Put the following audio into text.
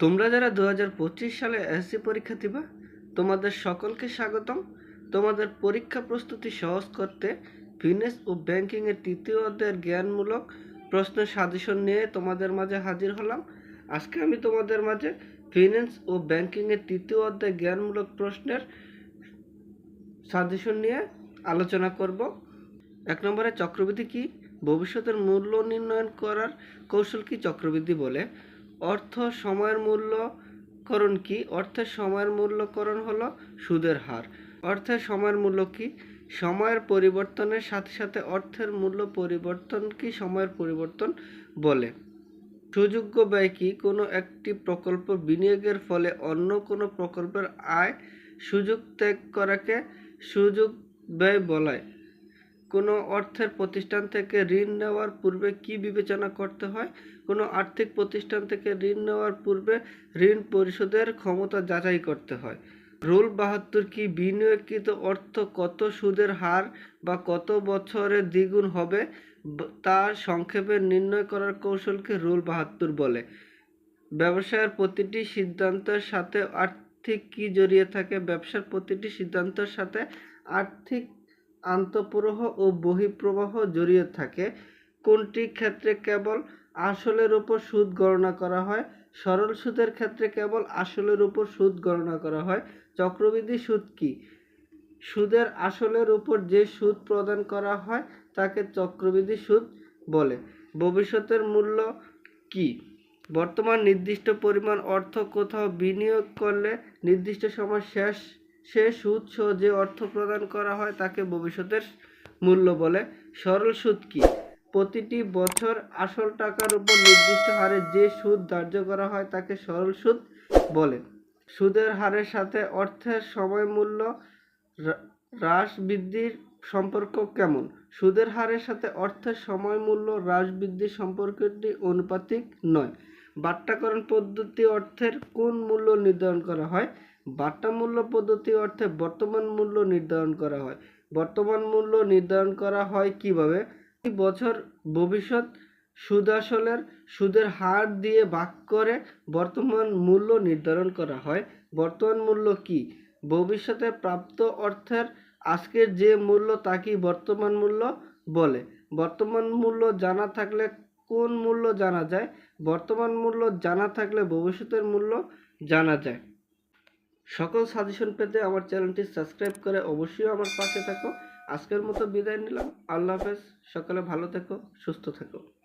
তোমরা যারা দু হাজার পঁচিশ সালে এসএসসি পরীক্ষা দিবা, তোমাদের সকলকে স্বাগতম। তোমাদের পরীক্ষা প্রস্তুতি সহজ করতে ফিনেস ও ব্যাংকিংয়ের তৃতীয় অধ্যায়ের জ্ঞানমূলক প্রশ্ন সাজেশন নিয়ে তোমাদের মাঝে হাজির হলাম। আজকে আমি তোমাদের মাঝে ফিন্যান্স ও ব্যাংকিংয়ের তৃতীয় অধ্যায় জ্ঞানমূলক প্রশ্নের সাজেশন নিয়ে আলোচনা করব। এক নম্বরে চক্রবৃদ্ধি কি? ভবিষ্যতের মূল্য নির্ণয়ন করার কৌশল কি? চক্রবৃদ্ধি বলে। অর্থ সময়ের মূল্যকরণ কি? অর্থের সময়ের মূল্যকরণ হলো সুদের হার। অর্থের সময়ের মূল্য কি? সময়ের পরিবর্তনের সাথে সাথে অর্থের মূল্য পরিবর্তন কি সময়ের পরিবর্তন বলে। সুযোগ্য ব্যয় কি? কোনো একটি প্রকল্প বিনিয়োগের ফলে অন্য কোনো প্রকল্পের আয় সুযোগ ত্যাগ করাকে সুযোগ ব্যয় বলায়। কোনো অর্থের প্রতিষ্ঠান থেকে ঋণ নেওয়ার পূর্বে কি বিবেচনা করতে হয়? কোনো আর্থিক প্রতিষ্ঠান থেকে ঋণ নেওয়ার পূর্বে ঋণ পরিশোধের ক্ষমতা যাচাই করতে হয়। রুল বাহাত্তর কি বিনিয়োগকৃত অর্থ কত সুদের হার বা কত বছরে দ্বিগুণ হবে? তা সংক্ষেপে নির্ণয় করার কৌশলকে রুল বাহাত্তর বলে। ব্যবসায়ের প্রতিটি সিদ্ধান্তের সাথে আর্থিক কি জড়িয়ে থাকে? ব্যবসার প্রতিটি সিদ্ধান্তের সাথে আর্থিক আন্তঃপ্রবাহ ও বহিঃপ্রবাহ জড়িয়ে থাকে। কোনটি ক্ষেত্রে কেবল আসলের উপর সুদ গণনা করা হয়? সরল সুদের ক্ষেত্রে কেবল আসলের উপর সুদ গণনা করা হয়। চক্রবৃদ্ধি সুদ কি? সুদের আসলের উপর যে সুদ প্রদান করা হয়, তাকে চক্রবৃদ্ধি সুদ বলে। ভবিষ্যতের মূল্য কি? বর্তমান নির্দিষ্ট পরিমাণ অর্থ কোথাও বিনিয়োগ করলে নির্দিষ্ট সময় শেষ সে সুদ সহ যে অর্থ প্রদান করা হয় তাকে ভবিষ্যতের মূল্য বলে। সরল সুদ কি? প্রতিটি বছর আসল টাকার উপর নির্দিষ্ট হারে যে সুদ ধার্য করা হয় তাকে সরল সুদ বলে। সুদের হারের সাথে অর্থের সময় মূল্য হ্রাস বৃদ্ধির সম্পর্ক কেমন? সুদের হারের সাথে অর্থের সময় মূল্য হ্রাস বৃদ্ধির সম্পর্কটি অনুপাতিক নয়। বাট্টাকরণ পদ্ধতি অর্থের কোন মূল্য নির্ধারণ করা হয়? বাট্টা মূল্য পদ্ধতি অর্থে বর্তমান মূল্য নির্ধারণ করা হয়। বর্তমান মূল্য নির্ধারণ করা হয় কীভাবে? বছর ভবিষ্যৎ সুদ আসলের সুদের হার দিয়ে ভাগ করে বর্তমান মূল্য নির্ধারণ করা হয়। বর্তমান মূল্য কি? ভবিষ্যতে প্রাপ্ত অর্থের আজকের যে মূল্য তাকেই বর্তমান মূল্য বলে। বর্তমান মূল্য জানা থাকলে কোন মূল্য জানা যায়? বর্তমান মূল্য জানা থাকলে ভবিষ্যতের মূল্য জানা যায়। সকল সাজেশন পেতে আমার চ্যানেলটি সাবস্ক্রাইব করে অবশ্যই আমার পাশে থাকো। আজকের মতো বিদায় নিলাম। আল্লাহ হাফেজ। সকালে ভালো থেকো, সুস্থ থেকো।